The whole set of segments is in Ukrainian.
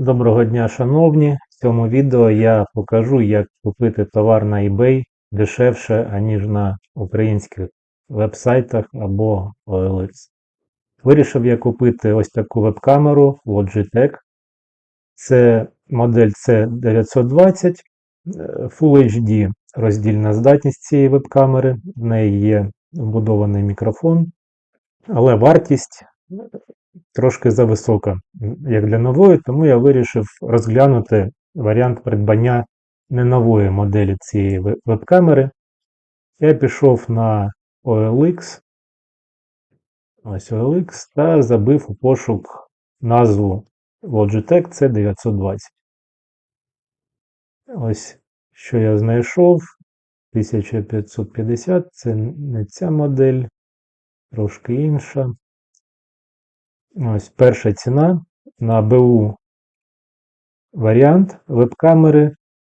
Доброго дня, шановні! В цьому відео я покажу, як купити товар на eBay дешевше, аніж на українських вебсайтах або OLX. Вирішив я купити ось таку веб-камеру Logitech. Це модель C920 е, Full HD роздільна здатність цієї веб-камери. В неї є вбудований мікрофон, але вартість трошки зависока, як для нової, тому я вирішив розглянути варіант придбання не нової моделі цієї веб- веб-камери. Я пішов на OLX, ось OLX, та забив у пошук назву Logitech C920. Ось що я знайшов. 1550 це не ця модель, трошки інша. Ось перша ціна на БУ варіант веб-камери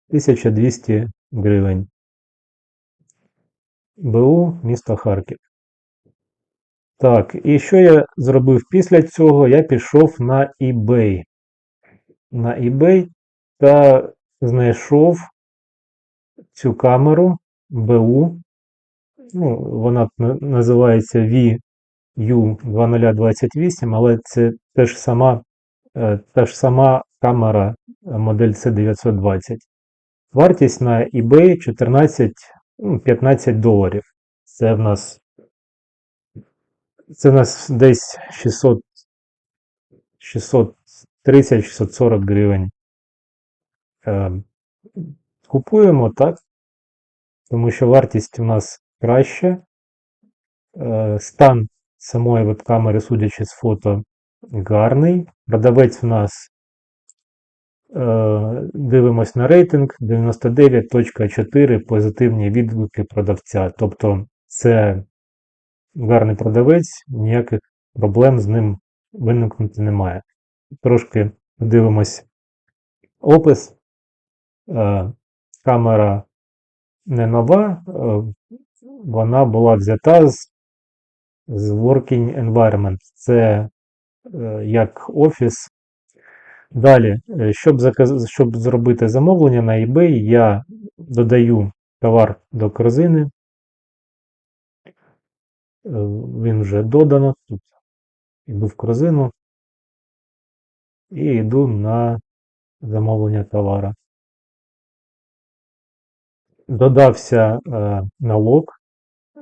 1200 гривень. БУ місто Харків. Так, і що я зробив після цього? Я пішов на eBay. На eBay та знайшов цю камеру БУ. Ну, вона на- називається VU2028, але це теж сама, е, та ж сама камера е, модель C920. Вартість на eBay 14, ну, 15 доларів. Це в нас це в нас десь 600 630-640 гривень. Е, Купуємо, так? Тому що вартість у нас краща. Е, Стан самої веб-камери, судячи з фото, гарний. Продавець у нас е, дивимось на рейтинг 99.4 позитивні відгуки продавця. Тобто це гарний продавець, ніяких проблем з ним виникнути немає. Трошки дивимось опис. Е, Камера не нова, е, вона була взята з, з Working Environment. Це е, як офіс. Далі, е, щоб, заказ... щоб зробити замовлення на eBay, я додаю товар до корзини. Е, Він вже додано. Тут йду в корзину і йду на замовлення товара. Додався е, налог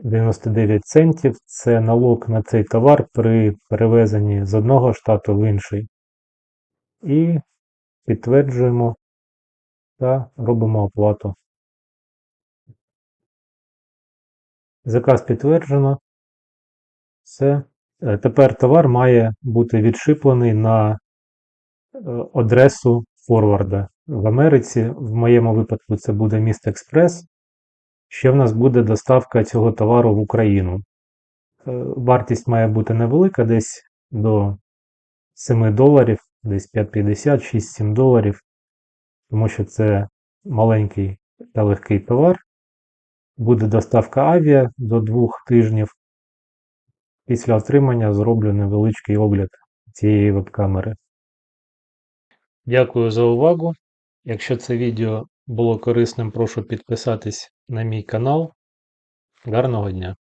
99 центів. Це налог на цей товар при перевезенні з одного штату в інший. І підтверджуємо та робимо оплату. Заказ підтверджено. Все. Е, Тепер товар має бути відшиплений на е, адресу форварда. В Америці, в моєму випадку, це буде міст Експрес. Ще в нас буде доставка цього товару в Україну. Е, Вартість має бути невелика, десь до 7 доларів, десь 5,50, 6-7 доларів, тому що це маленький та легкий товар. Буде доставка авіа до 2 тижнів. Після отримання зроблю невеличкий огляд цієї веб-камери. Дякую за увагу. Якщо це відео було корисним, прошу підписатись на мій канал. Гарного дня!